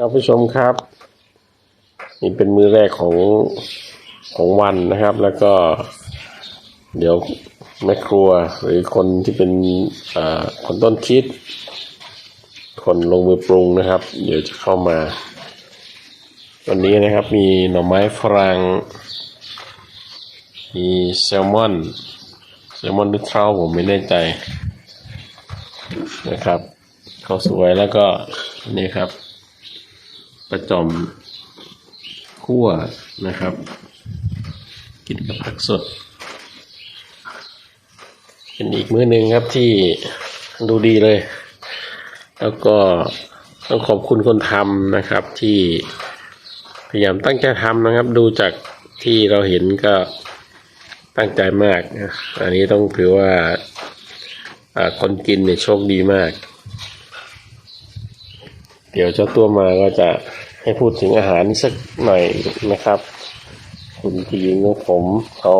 ท่านผู้ชมครับ นี่เป็นมือแรกของของวันนะครับ แล้วก็ เดี๋ยวแม่ครัวหรือคนที่เป็นคนต้นคิด คนลงมือปรุงนะครับ เดี๋ยวจะเข้ามา วันนี้นะครับมีหน่อไม้ฝรั่งมีแซลมอนแซลมอนหรือเทราผมไม่แน่ใจนะครับเขาสวยแล้วก็นี่ครับ ประจอมคั่วนะครับ กินกับผักสด เป็นอีกมื้อหนึ่งครับที่ดูดีเลย แล้วก็ต้องขอบคุณคนทำนะครับ ที่พยายามตั้งใจทำนะครับ ดูจากที่เราเห็นก็ตั้งใจมาก อันนี้ต้องถือว่าคนกินเนี่ยโชคดีมาก เดี๋ยวเจ้าตัวมาก็จะให้พูดถึงอาหารสักหน่อยนะครับ คุณผู้หญิงของผมเขา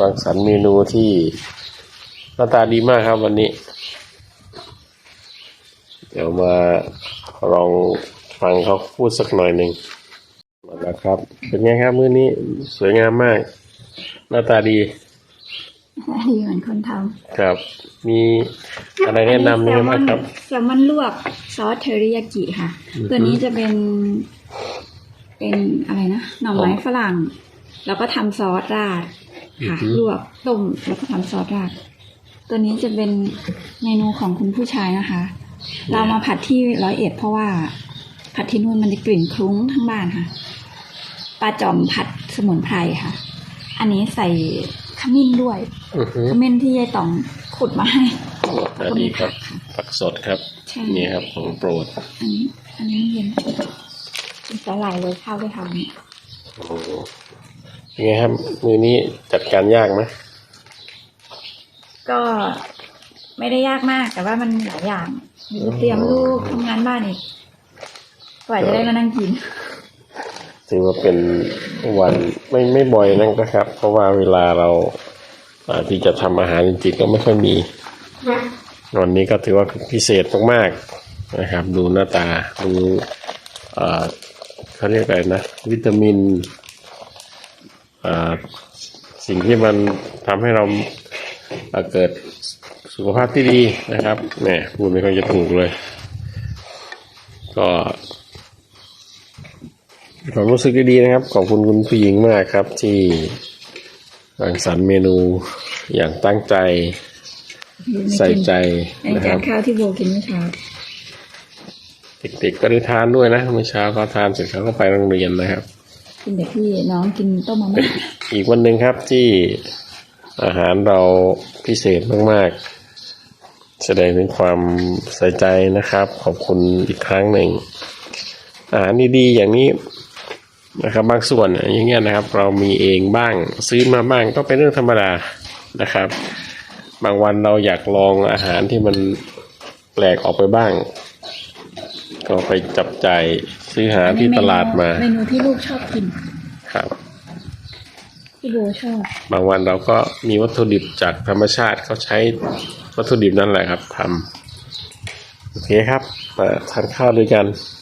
รังสรรค์เมนูที่หน้าตาดีมากครับวันนี้ เดี๋ยวมาลองฟังเขาพูดสักหน่อยหนึ่งมาแล้วครับ เป็นไงครับมื้อนี้สวยงามมาก หน้าตาดีดีเหมือนคนทครับ มีำอะไรแนะนำนี่บ้างครับ แซลมอนลวก ซอสเทอริยากิค่ะอือฮึตัวนี้จะเป็น เป็นอะไรนะ หน่อไม้ผมฝรั่ง แล้วก็ทำซอสราดค่ะอือฮึลวกต้มแล้วก็ทำซอสราด ตัวนี้จะเป็นเมนูของคุณผู้ชายนะคะ เรามาผัดที่ร้อยเอ็ดเพราะว่า ผัดที่นู่นมันจะกลิ่นคลุ้งทั้งบ้านค่ะปลาจอมผัดสมุนไพรค่ะ อันนี้ใส่ขมิ้นด้วยอือฮึขมิ้นที่ยายต๋องขุดมาให้ หน้าตาดีครับ ผักสดครับ ใช่ นี่ครับของโปรดอันนี้ อันนี้เย็นเป็นสาหร่ายเลยข้าวได้ทำเนี่ยโอ้โหเป็นไงครับ มือนี้จัดการยากไหมก็ไม่ได้ยากมาก แต่ว่ามันหลายอย่างมีเตรียมลูกทำงานบ้านอีกกว่าจะได้มานั่งกิน ถือว่าเป็นวันไม่ไม่บ่อยนั่นก็ครับ เพราะว่าเวลาเราอ่าที่จะทำอาหารจริงๆก็ไม่ค่อยมี วันนี้ก็ถือว่าพิเศษมากๆนะครับ ดูหน้าตาดูเขาเรียกอะไรนะ วิตามินสิ่งที่มันทำให้เราอ่าเกิดสุขภาพที่ดีนะครับแหมพูดไม่ค่อยจะถูกเลย ก็ความรู้สึกดีๆนะครับ ขอบคุณคุณผู้หญิงมากครับ ที่รังสรรค์เมนูอย่างตั้งใจ ใส่ใจในนะคจารันบข้าวที่โบกินเมื่อเช้าเด็กๆก็ได้ทานด้วยนะเมื่อเช้าก็ทานเสร็จเขาก็ไปโรงเรียนนะครับ กินแต่ที่น้องกินต้มมาม่าอีกวันหนึ่งครับที่อาหารเราพิเศษมากๆ แสดงถึงความใส่ใจนะครับ ขอบคุณอีกครั้งหนึ่ง อาหารดีๆอย่างนี้นะครับบางส่วนอย่างเงี้ยนะครับ เรามีเองบ้างซื้อมาบ้างก็เป็นเรื่องธรรมดานะครับ บางวันเราอยากลองอาหารที่มันแปลกออกไปบ้าง ก็ไปจับใจายซื้อหาที่ตลาดมา เมนูที่ลูกชอบกินครับที่โบชอบบางวันเราก็มีวัตถุดิบจากธรรมชาติเขาใช้วัตถุดิบนั่นแหละครับทำโอเคครับมาทานข้าวด้วยกันค